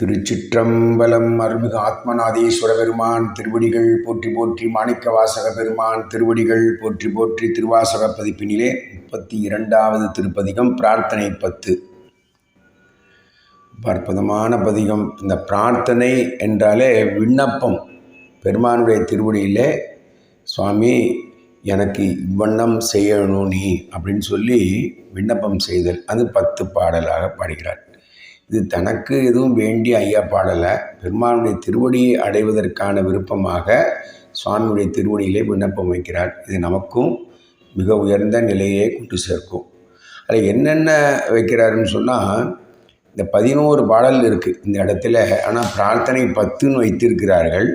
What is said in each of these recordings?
திருச்சிற்றம்பலம் அருள்மிகு ஆத்மநாதீஸ்வர பெருமான் திருவடிகள் போற்றி போற்றி மாணிக்க வாசக பெருமான் திருவடிகள் போற்றி போற்றி திருவாசக பதிப்பினிலே முப்பத்தி இரண்டாவது திருப்பதிகம் பிரார்த்தனை பத்து. அற்புதமான பதிகம். இந்த பிரார்த்தனை என்றாலே விண்ணப்பம். பெருமானுடைய திருவடியிலே சுவாமி எனக்கு இவ்வண்ணம் செய்யணும் நீ அப்படின்னு சொல்லி விண்ணப்பம் செய்தல். அது பத்து பாடலாக பாடுகிறார். இது தனக்கு எதுவும் வேண்டிய ஐயா பாடலை. பெருமானுடைய திருவடியை அடைவதற்கான விருப்பமாக சுவாமியுடைய திருவடியிலே விண்ணப்பம் வைக்கிறார். இது நமக்கும் மிக உயர்ந்த நிலையை கொண்டு சேர்க்கும். அதில் என்னென்ன வைக்கிறாருன்னு சொன்னால் இந்த பதினோரு பாடல் இருக்குது இந்த இடத்துல. ஆனால் பிரார்த்தனை பத்துன்னு வைத்திருக்கிறார்கள்.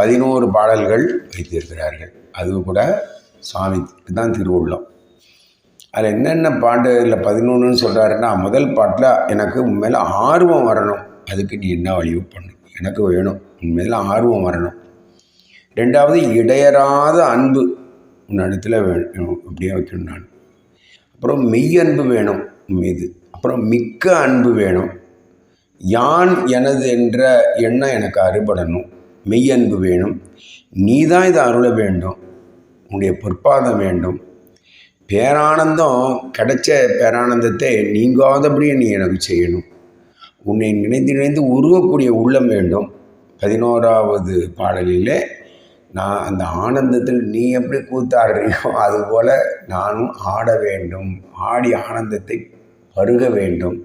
பதினோரு பாடல்கள் வைத்திருக்கிறார்கள். அது கூட சுவாமிக்கு தான் திருவுள்ளம். அதில் என்னென்ன பாட்டு இல்லை பதினொன்றுன்னு சொல்கிறாருன்னா முதல் பாட்டில் எனக்கு உண்மையில் ஆர்வம் வரணும். அதுக்கு நீ என்ன வழிவு பண்ணு. எனக்கு வேணும். உண்மையில் ஆர்வம் வரணும். ரெண்டாவது இடையறாத அன்பு. உன் இடத்துல வேணும் அப்படியே வைக்கணும் நான். அப்புறம் மெய் அன்பு வேணும் மீது. அப்புறம் மிக்க அன்பு வேணும். யான் எனது என்ற எண்ணம் எனக்கு அறுபடணும். மெய் அன்பு வேணும். நீ தான் இதை அருள வேண்டும். உன்னுடைய பொற்பாதம் வேண்டும். பேரானந்தம் கிடைச்ச பேரானந்தத்தை நீங்காதபடியே நீ எனக்கு செய்யணும். உன்னை நினைந்து நினைந்து உருவக்கூடிய உள்ளம் வேண்டும். பதினோராவது பாடலிலே நான் அந்த ஆனந்தத்தில் நீ எப்படி கூத்தாடுறியோ அதுபோல் நானும் ஆட வேண்டும். ஆடி ஆனந்தத்தை பருக வேண்டும்.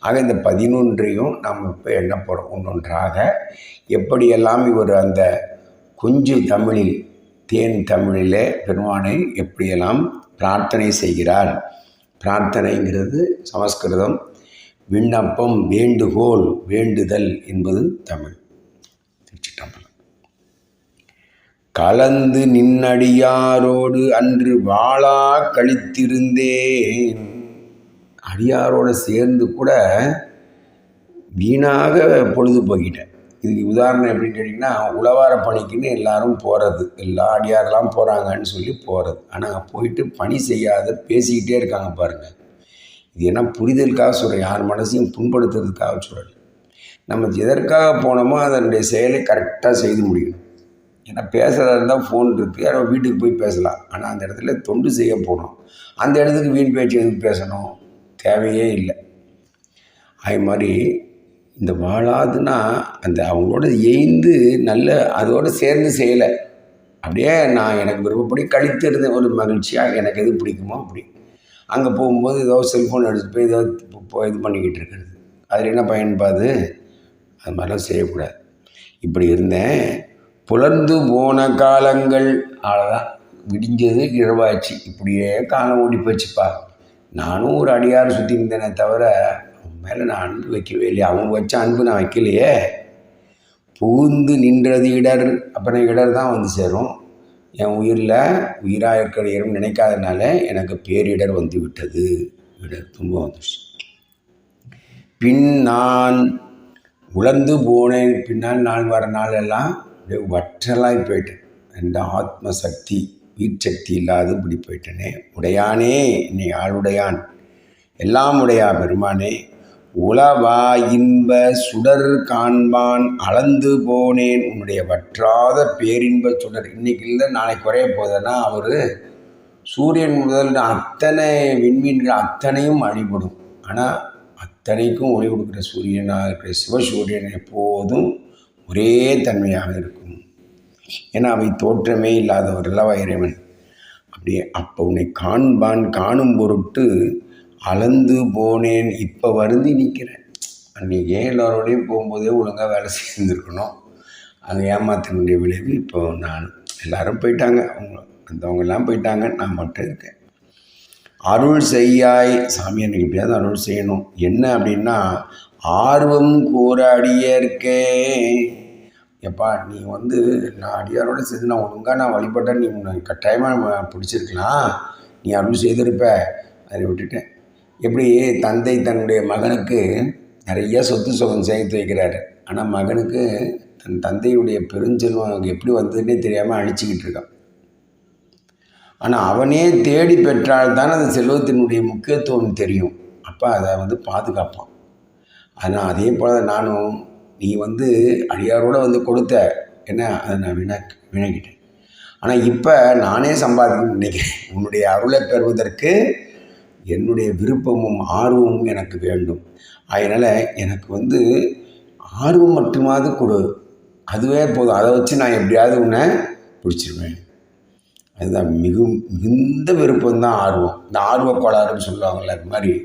ஆக இந்த பதினொன்றையும் நாம் இப்போ என்ன போகிறோம் ஒன்றொன்றாக எப்படியெல்லாம் இவர் அந்த குஞ்சு தமிழில் தேன் தமிழிலே பெருமானை எப்படியெல்லாம் பிரார்த்தனை செய்கிறார்? பிரார்த்தனைங்கிறது சமஸ்கிருதம். விண்ணப்பம் வேண்டுகோள் வேண்டுதல் என்பது தமிழ். திருச்சிட்டம்பலம் கலந்து நின்னடியாரோடு அன்று வாழா கழித்திருந்தேன். அடியாரோடு சேர்ந்து கூட வீணாக பொழுது போகிட்டேன் இதுக்கு உதாரணம் எப்படின்னு கேட்டிங்கன்னா உழவார பணிக்குன்னு எல்லாரும் போகிறது எல்லா அடியாரெல்லாம் போகிறாங்கன்னு சொல்லி போகிறது ஆனால் போயிட்டு பணி செய்யாத பேசிக்கிட்டே இருக்காங்க பாருங்கள் இது என்ன புரிதலுக்காக சொல்கிறேன் யார் மனசையும் புண்படுத்துறதுக்காக சொல்கிறேன் நம்ம எதற்காக போனோமோ அதனுடைய செயலை கரெக்டாக செய்து முடியணும் ஏன்னா பேசுகிறதா இருந்தால் ஃபோன் இருக்குது யாரோ வீட்டுக்கு போய் பேசலாம். ஆனால் அந்த இடத்துல தொண்டு செய்ய போனோம். அந்த இடத்துக்கு வீண் பேச்சு எதுக்கு பேசணும்? தேவையே இல்லை. அது மாதிரி இந்த வாழாதுன்னா அந்த அவங்களோட எய்ந்து நல்ல அதோடு சேர்ந்து செய்யலை. அப்படியே நான் எனக்கு விருப்பப்படி கழித்து இருந்தேன் ஒரு மகிழ்ச்சியாக எனக்கு எது பிடிக்குமோ அப்படி. அங்கே போகும்போது ஏதோ செல்ஃபோன் எடுத்துகிட்டு போய் ஏதோ இது பண்ணிக்கிட்டு இருக்கிறது. அதில் என்ன பயன்பாது அது மாதிரிலாம் செய்யக்கூடாது. இப்படி இருந்தேன். புலர்ந்து போன காலங்கள் அவ்வளோதான் விடிஞ்சது இரவாச்சு இப்படியே காலம் ஓடி போச்சுப்பா. நானும் ஒரு அடியார் சுற்றி இருந்தேனே தவிர மேலே நான் அன்பு வைக்கவே இல்லையே. அவங்க வச்ச அன்பு நான் வைக்கலையே. புகுந்து நின்றது இடர் அப்புறம் இடர் தான் வந்து சேரும். என் உயிரில் உயிராக இருக்கிற இடம் நினைக்காதனால எனக்கு பேரிடர் வந்து விட்டது. இடர் துன்பம் வந்துச்சு பின் நான் உலர்ந்து போனேன். பின்னால் நாள் வர நாள் எல்லாம் வற்றலாய் போயிட்டேன். என்ற ஆத்ம சக்தி உயிர் சக்தி இல்லாது இப்படி போயிட்டேனே. உடையானே என்னை ஆளுடையான். எல்லாம் உடையா பெருமானே. உளவா இன்ப சுடர் காண்பான் அளந்து போனேன். உன்னுடைய வற்றாத பேரின்ப சுடர். இன்னைக்கு இல்லை நாளைக்கு குறைய போதனா அவர் சூரியன் முதல் அத்தனை விண்மீன்கள் அத்தனையும் அழிபடும். ஆனால் அத்தனைக்கும் ஒளி கொடுக்குற சூரியனாக இருக்கிற சிவசூரியன் எப்போதும் ஒரே தன்மையாக இருக்கும். ஏன்னா அவை தோற்றமே இல்லாதவர் அல்லவா இறைவன்? அப்படியே அப்போ உன்னை காண்பான் காணும் பொருட்டு அளந்து போனேன் இப்போ வருந்தி நிற்கிறேன் அன்றைக்கி ஏன் எல்லோரோடையும் போகும்போதே ஒழுங்காக வேலை செய்திருக்கணும். அது ஏமாத்தினுடைய விளைவு இப்போ நான் எல்லோரும் போயிட்டாங்க. அவங்க அந்தவங்கெல்லாம் போயிட்டாங்க. நான் மட்டும் இருக்கேன். அருள் செய்யாய். சாமி எனக்கு எப்படியாவது அருள் செய்யணும். என்ன அப்படின்னா ஆர்வம் கூறாடியே இருக்கே எப்பா நீ வந்து நான் அடியாரோடு சேர்ந்து நான் ஒழுங்காக நான் வழிபட்டேன் நீ உன்னை கட்டாயமாக பிடிச்சிருக்கலாம். நீ அருள் செய்திருப்ப. அதை விட்டுட்டேன். எப்படி தந்தை தன்னுடைய மகனுக்கு நிறைய சொத்து சுகம் சேர்த்து வைக்கிறாரு. ஆனால் மகனுக்கு தன் தந்தையுடைய பெருஞ்செல்வம் எப்படி வந்ததுன்னே தெரியாமல் அழிச்சிக்கிட்டு இருக்கான். ஆனால் அவனே தேடி பெற்றால்தான் அந்த செல்வத்தினுடைய முக்கியத்துவம் தெரியும். அப்போ அதை வந்து பாதுகாப்பான். ஆனால் அதே போல் நானும் நீ வந்து அடியாரோட வந்து கொடுத்த என்ன அதை நான் வினா வினாக்கிட்டேன் ஆனால் இப்போ நானே சம்பாதிக்கணும்னு நினைக்கிறேன் உன்னுடைய அருளை பெறுவதற்கு என்னுடைய விருப்பமும் ஆர்வமும் எனக்கு வேண்டும். அதனால் எனக்கு வந்து ஆர்வம் மட்டுமாவது கொடு. அதுவே போதும். அதை வச்சு நான் எப்படியாவது உன்னை பிடிச்சிருவேன். அதுதான் மிகு மிகுந்த விருப்பம்தான் ஆர்வம். இந்த ஆர்வ கோளாறுன்னு சொல்லுவாங்கள்ல அது மாதிரி.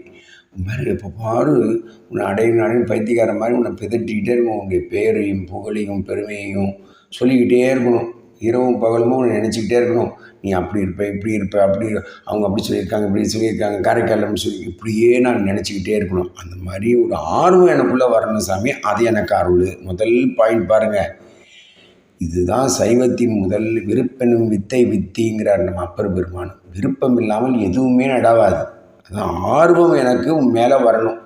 மாதிரி எப்போ பாரு உன்னை அடையும் அடையும் பைத்தியக்கார மாதிரி உன்னை பிதட்டிக்கிட்டே இருக்கணும். உன்னுடைய பேரையும் புகழையும் பெருமையையும் சொல்லிக்கிட்டே இருக்கணும். இரவும் பகலுமோ உன்னை நினச்சிக்கிட்டே இருக்கணும். நீ அப்படி இருப்ப இப்படி இருப்ப அப்படி அவங்க அப்படி சொல்லியிருக்காங்க இப்படி சொல்லியிருக்காங்க காரைக்காலம்னு சொல்லி இப்படியே நான் நினச்சிக்கிட்டே இருக்கணும். அந்த மாதிரி ஒரு ஆர்வம் எனக்குள்ளே வரணும் சாமி. அது எனக்கு அருள். முதல் பாயிண்ட் பாருங்கள் இதுதான் சைவத்தின் முதல் விருப்பெனும் வித்தை வித்திங்கிறார் நம்ம அப்பர் பெருமான். விருப்பம் இல்லாமல் எதுவுமே நடவாது. அதான் ஆர்வம் எனக்கு மேலே வரணும்.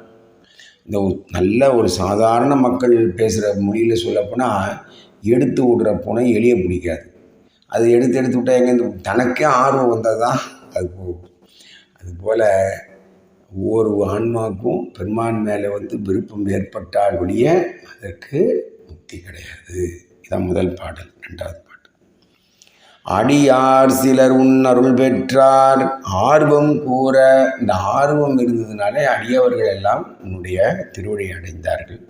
இந்த நல்ல ஒரு சாதாரண மக்கள் பேசுகிற மொழியில் சொல்லப்போனால் எடுத்து விடுற பூனை எளிய பிடிக்காது. அது எடுத்து எடுத்து விட்டால் எங்கே தனக்கே ஆர்வம் வந்தால் தான் அது போகும். அதுபோல் ஒவ்வொரு ஆன்மாக்கும் பெருமான் மேலே வந்து விருப்பம் ஏற்பட்டால் ஒழிய அதற்கு முக்தி கிடையாது. இதான் முதல் பாடல் ரெண்டாவது பாடல். அடியார் சிலர் உன் அருள் பெற்றார். ஆர்வம் கூற இந்த ஆர்வம் இருந்ததுனாலே அடியவர்கள் எல்லாம் உன்னுடைய திருவடி அடைந்தார்கள்.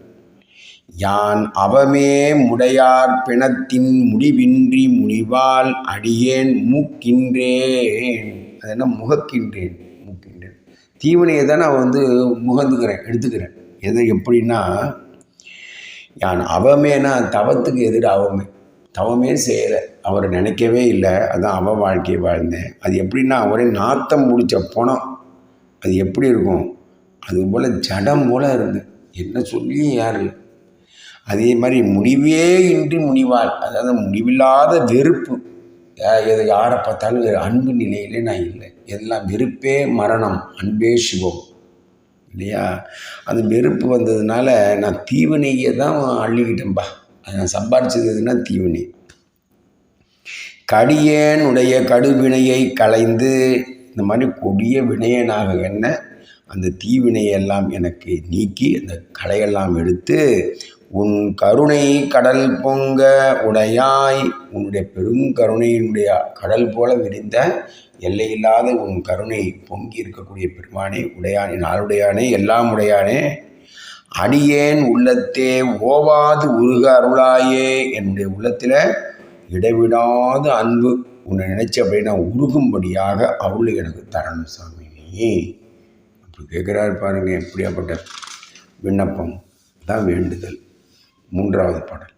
யான் அவமே முடையார் பிணத்தின் முடிவின்றி முடிவால் அடியேன் மூக்கின்றேன். அது என்ன முகக்கின்றேன்? மூக்கின்றேன். தீவனையை தான் நான் வந்து முகந்துக்கிறேன் எடுத்துக்கிறேன். எது எப்படின்னா யான் அவமேனா தவத்துக்கு எதிர் அவமே தவமே செய்யலை. அவர் நினைக்கவே இல்லை. அதான் அவ வாழ்க்கையை வாழ்ந்தேன். அது எப்படின்னா ஒரே நாத்தம் முடித்த பணம். அது எப்படி இருக்கும்? அது போல் ஜடம் போல் இருந்து. என்ன சொல்லி யார் அதே மாதிரி முடிவே இன்றி முடிவாள் அதாவது முடிவில்லாத வெறுப்பு. எது யாரை பார்த்தாலும் வேறு அன்பு நிலையிலே நான் இல்லை. எல்லாம் வெறுப்பே மரணம். அன்பே சிவம். இல்லையா? அந்த வெறுப்பு வந்ததுனால நான் தீவினையை தான் அள்ளிக்கிட்டேன்பா. நான் சம்பாரிச்சதுன்னா தீவினை. கடியேனுடைய கடுவினையை களைந்து இந்த மாதிரி கொடிய வினையனாக என்ன அந்த தீவினையெல்லாம் எனக்கு நீக்கி அந்த களையெல்லாம் எடுத்து உன் கருணை கடல் பொங்க உடையாய் உன்னுடைய பெருங்கருணையினுடைய கடல் போல விரிந்த எல்லையில்லாத உன் கருணை பொங்கி இருக்கக்கூடிய பெருமானே உடையானே நாளுடையானே எல்லாம் உடையானே அடியேன் உள்ளத்தே ஓவாது உருக அருளாயே என்னுடைய உள்ளத்தில் இடைவிடாத அன்பு. உன்னை நினைச்ச அப்படியே நான் உருகும்படியாக அருள் எனக்கு தரணும் சாமி. நீ அப்படி கேட்குறாரு பாருங்க எப்படியாப்பட்ட விண்ணப்பம். தான் வேண்டுதல். மூன்றாவது பாடல்.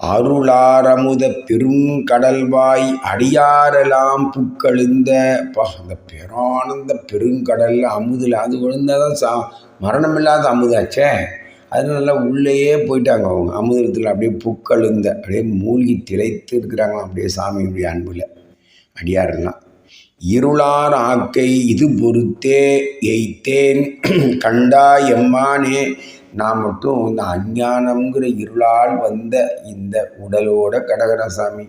அருளாரமுத பெருங்கடல்வாய் அடியாரெல்லாம் புக்கழுந்த அந்த பேரானந்த பெருங்கடல் அமுதில் அது விழுந்தால் சா மரணம் இல்லாத அமுதாச்சே அதனால உள்ளேயே போயிட்டாங்க அவங்க அமுதத்தில் அப்படியே புக்கழுந்த அப்படியே மூழ்கி திளைத்து இருக்கிறாங்க அப்படியே சாமியுடைய அன்பில். அடியாரெல்லாம். இருளார் ஆக்கை இது பொறுத்தே எய்த்தேன். கண்டா எம்மானே நான் மட்டும் இந்த அஞ்ஞானம்ங்கிற இருளால் வந்த இந்த உடலோட கடகரசாமி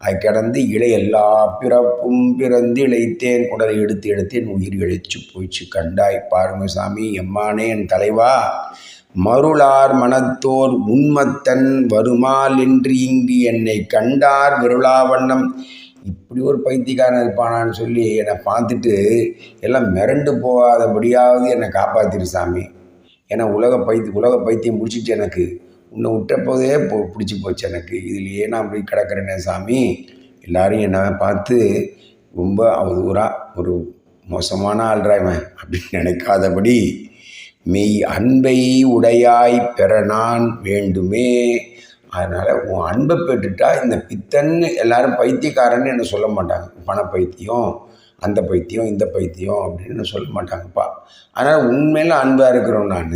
அது கிடந்து இழை எல்லா பிறப்பும் பிறந்து இழைத்தேன். உடலை எடுத்து எடுத்தேன் உயிர் இழைச்சு போயிச்சு கண்டாய் பாருங்க சாமி எம்மானே என் தலைவா மருளார் மனத்தோர் உண்மத்தன் வருமால் என்று இங்கு என்னை கண்டார் விருளாவண்ணம். இப்படி ஒரு பைத்தியக்காரன் இருப்பானான்னு சொல்லி என்னை பார்த்துட்டு எல்லாம் மிரண்டு போகாதபடியாவது என்னை காப்பாற்றிரு சாமி. ஏன்னா உலக பைத்தி உலக பைத்தியம் முடிச்சிட்டு எனக்கு. உன்னை விட்டப்போதே போ பிடிச்சி போச்சு எனக்கு. இதில் நான் அப்படி கிடக்கிறேனே சாமி. எல்லோரும் என்னை பார்த்து ரொம்ப அவதூறாக ஒரு மோசமான ஆள்றாய்வன் அப்படின்னு நினைக்காதபடி மெய் அன்பை உடையாய் பெற நான் வேண்டுமே. அதனால் உன் அன்பை பெற்றுட்டா இந்த பித்தன்னு எல்லாரும் பைத்தியக்காரன்னு என்ன சொல்ல மாட்டாங்க. பண பைத்தியம் அந்த பைத்தியம் இந்த பைத்தியம் அப்படின்னு சொல்ல மாட்டாங்கப்பா. ஆனால் உண்மையில் அன்பாக இருக்கிறோம் நான்.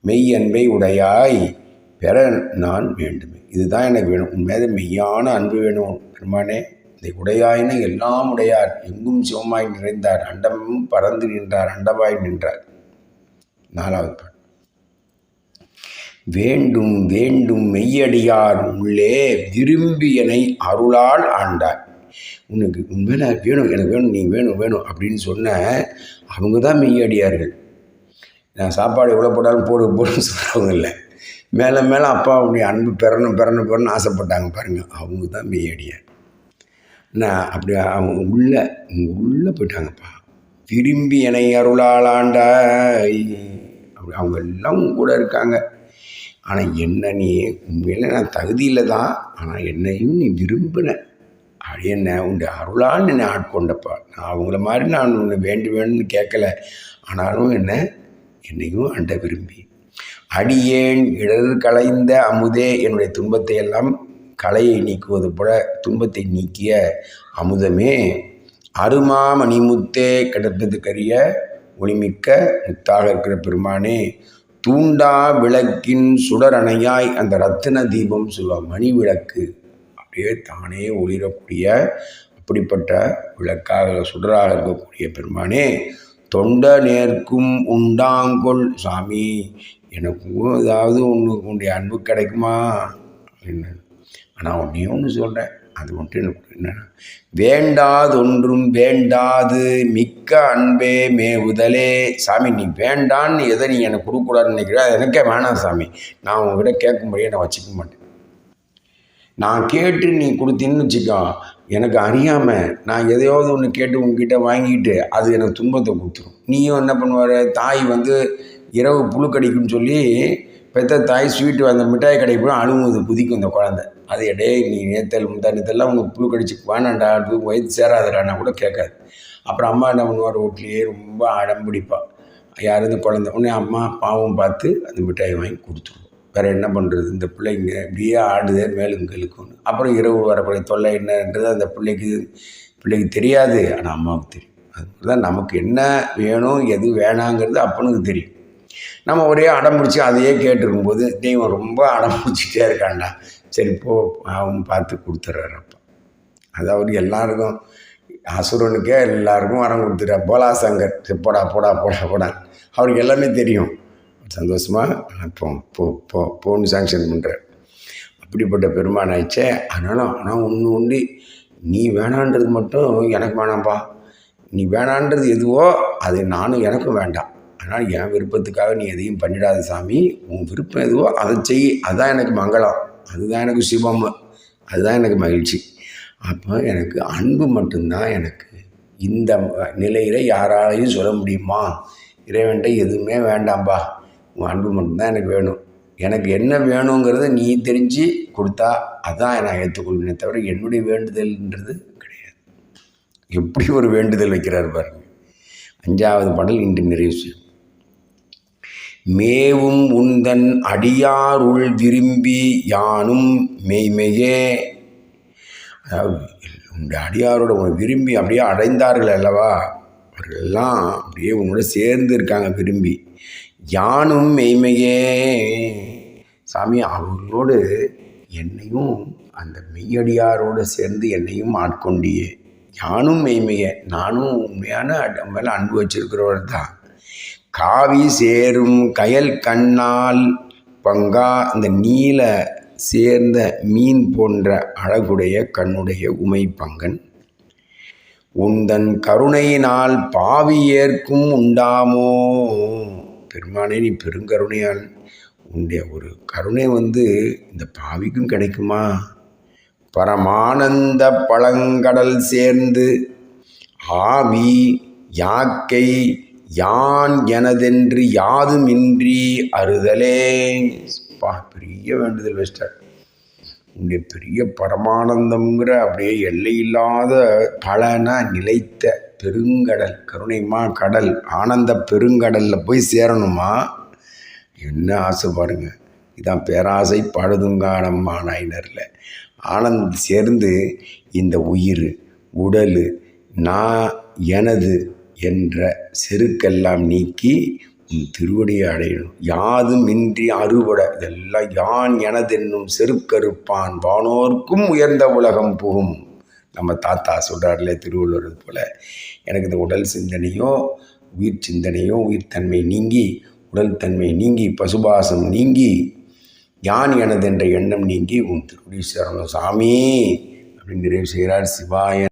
மெய் அன்பை உடையாய் பெற நான் வேண்டுமே. இதுதான் எனக்கு வேணும். உண்மையாக மெய்யான அன்பு வேணும் பெருமானே. இந்த உடையாயின எல்லாம் உடையார். எங்கும் சிவமாய் நிறைந்தார். அண்டமும் பறந்து நின்றார். அண்டமாய் நின்றார். நாலாவது பாட்டு. வேண்டும் வேண்டும் மெய்யடியார் உள்ளே விரும்பியனை அருளால் ஆண்டார். உனக்கு உண்மையில வேணும் எனக்கு வேணும் நீ வேணும் வேணும் அப்படின்னு சொன்ன அவங்க தான் மெய்யடியார்கள். நான் சாப்பாடு எவ்வளோ போட்டாலும் போடு போடுன்னு சொல்கிறவங்க இல்லை. மேலே மேலே அப்பாவுடைய அன்பு பெறணும் பெறணும் பெறணும் ஆசைப்பட்டாங்க பாருங்கள் அவங்க தான் மெய்யடியார். நான் அப்படி அவங்க உள்ள உள்ளே போயிட்டாங்கப்பா. விரும்பி என்னை அருளாளாண்டாய் அப்படி அவங்க எல்லாம் கூட இருக்காங்க. ஆனால் என்ன நீ உண்மையில் நான் தகுதியில் தான் ஆனால் என்னையும் நீ விரும்பின. அது என்ன உண்டு அருளான்னு என்னை ஆட்கொண்டப்பா. நான் அவங்கள மாதிரி நான் உன்னை வேண்டு வேணும்னு கேட்கல. ஆனாலும் என்ன? என்னையும் அண்ட விரும்பி. அடியேன் இடர் களைந்த அமுதே என்னுடைய துன்பத்தை எல்லாம் கலையை நீக்குவது போல துன்பத்தை நீக்கிய அமுதமே. அருமா மணிமுத்தே கிடப்பதுக்கரிய ஒளிமிக்க முத்தாக இருக்கிற பெருமானே. தூண்டா விளக்கின் சுடரணையாய் அந்த ரத்தின தீபம் சொல்லுவாங்க மணி விளக்கு. அப்படியே தானே ஒளிரக்கூடிய அப்படிப்பட்ட விளக்காக சுடராக இருக்கக்கூடிய பெருமானே தொண்ட நேர்க்கும் உண்டாங்கொள் சாமி எனக்கும் ஏதாவது உன்னுக்கு உன்னுடைய அன்பு கிடைக்குமா? அப்படின்னு ஆனால் ஒன்றையும் ஒன்று சொல்கிறேன் அது மட்டும் எனக்கு என்னன்னா வேண்டாதொன்றும் வேண்டாது மிக்க அன்பே மேவுதலே. சாமி நீ வேண்டான்னு எதை நீ எனக்கு கொடுக்கூடாதுன்னு நினைக்கிற அது எனக்கே வேணாம் சாமி. நான் உங்ககிட்ட கேட்கும்படியே நான் வச்சுக்க மாட்டேன். நான் கேட்டு நீ கொடுத்தீன்னு வச்சுக்கோ எனக்கு அறியாமல் நான் எதையாவது ஒன்று கேட்டு உங்ககிட்ட வாங்கிட்டு அது எனக்கு துன்பத்தை கொடுத்துரும். நீயும் என்ன பண்ணுவார்? தாய் வந்து இரவு புழு கடிக்கும்னு சொல்லி பெத்த தாய் ஸ்வீட்டு அந்த மிட்டாய் கடைக்கு போய் அணுகுது புதிக்கும் இந்த குழந்தை. அது எடே நீ நேத்தல் முந்தானத்தெல்லாம் உனக்கு புழு கடிச்சு வேணாண்டா அது வயிற்று சேராதடான்னா கூட கேட்காது. அப்புறம் அம்மா என்ன பண்ணுவார் வீட்லேயே ரொம்ப அடம்பிடிப்பாள் யார் இந்த குழந்தை? உடனே அம்மா பாவம் பார்த்து அந்த மிட்டாயை வாங்கி கொடுத்துருவோம் வேறு என்ன பண்ணுறது இந்த பிள்ளைங்க இப்படியே ஆடுதே மேலும் கெழுக்கும்னு அப்புறம் இரவு வரக்கூடிய தொல்லை என்னன்றது அந்த பிள்ளைக்கு பிள்ளைக்கு தெரியாது. ஆனால் அம்மாவுக்கு தெரியும். அது தான் நமக்கு என்ன வேணும் எது வேணாங்கிறது அப்பனுக்கு தெரியும். நம்ம ஒரே அடம் பிடிச்சி அதையே கேட்டுருக்கும்போது தெய்வம் ரொம்ப அடம் பிடிச்சிட்டே இருக்காண்டா சரி போ அவன் பார்த்து கொடுத்துட்றாரு அப்போ. அது அவர் எல்லாருக்கும் அசுரனுக்கே எல்லாருக்கும் வரம் கொடுத்துட்டார். போலா சங்கர் போடா போடா போடா போடா. அவருக்கு எல்லாமே தெரியும். சந்தோஷமாக போ போ போ போன்னு சாங்ஷன் பண்ணுறார் அப்படிப்பட்ட பெருமான் ஆயிடுச்சே. அதனால் ஆனால் ஒன்று உண்டு. நீ வேணான்றது மட்டும் எனக்கு வேணாம்ப்பா. நீ வேணான்றது எதுவோ அது நானும் எனக்கும் வேண்டாம். ஆனால் என் விருப்பத்துக்காக நீ எதையும் பண்ணிடாத சாமி. உன் விருப்பம் எதுவோ அதை செய். அதுதான் எனக்கு மங்களம். அதுதான் எனக்கு சிவம். அதுதான் எனக்கு மகிழ்ச்சி. அப்போ எனக்கு அன்பு மட்டும்தான் எனக்கு. இந்த நிலையில் யாராலையும் சொல்ல முடியுமா? இறைவன்ட்ட எதுவுமே வேண்டாம்பா. உன் அன்பு மட்டும்தான் எனக்கு வேணும். எனக்கு என்ன வேணுங்கிறத நீ தெரிஞ்சு கொடுத்தா அதான் நான் ஏற்றுக்கொள்வேனே தவிர என்னுடைய வேண்டுதல்ன்றது கிடையாது. எப்படி ஒரு வேண்டுதல் வைக்கிறார் பாருங்க. அஞ்சாவது பாடல் இன்று நிறைவு செய்யும் மேவும் உந்தன் அடியாருள் விரும்பி யானும் மெய்மையே. அதாவது உங்களுடைய அடியாரோட உன்னை விரும்பி அப்படியே அடைந்தார்கள் அல்லவா? அவர்களெல்லாம் அப்படியே உன்னோட சேர்ந்து இருக்காங்க விரும்பி. யானும் மெய்மையே. சாமி அவர்களோடு என்னையும் அந்த மெய்யடியாரோடு சேர்ந்து என்னையும் ஆட்கொண்டியே. யானும் மெய்மையே. நானும் உண்மையான மேலே அன்பு வச்சிருக்கிறவர் தான் காவி சேரும் கயல் கண்ணால் பங்கா அந்த நீல சேர்ந்த மீன் போன்ற அழகுடைய கண்ணுடைய உமை பங்கன் உந்தன் கருணையினால் பாவி ஏற்கும் உண்டாமோ? பெருமானே நீ பெருங்கருணையால் உன்னுடைய ஒரு கருணை வந்து இந்த பாவிக்கும் கிடைக்குமா? பரமானந்த பழங்கடல் சேர்ந்து ஆவி யாக்கை யான் எனதென்று யாதும் இன்றி அறுதலே. பா பெரிய வேண்டுதல் வச்சிட்டார். உன்னுடைய பெரிய பரமானந்தம்ங்கிற அப்படியே எல்லையில்லாத பலனா நிலைத்த பெருங்கடல் கருணைமா கடல் ஆனந்த பெருங்கடலில் போய் சேரணுமா? என்ன ஆசை பாருங்க. இதான் பேராசை பழுதுங்கானம்மா நாயினரில் ஆனந்த் சேர்ந்து இந்த உயிர் உடல் நான் எனது என்ற செருக்கெல்லாம் நீக்கி உன் திருவடியை அடையணும். யாதும் இன்றி அறுபட இதெல்லாம் யான் எனதென்னும் செருக்கறுப்பான். வானோர்க்கும் உயர்ந்த உலகம் புகும். நம்ம தாத்தா சொல்கிறார்ல திருவள்ளுவர் போல் எனக்கு இந்த உடல் சிந்தனையோ உயிர் சிந்தனையோ உயிர்த்தன்மை நீங்கி உடல் தன்மை நீங்கி பசுபாசம் நீங்கி யான் எனது என்ற எண்ணம் நீங்கி உன் திருவடி சரணம் சாமி அப்படின்னு நிறைவு செய்கிறார் சிவாய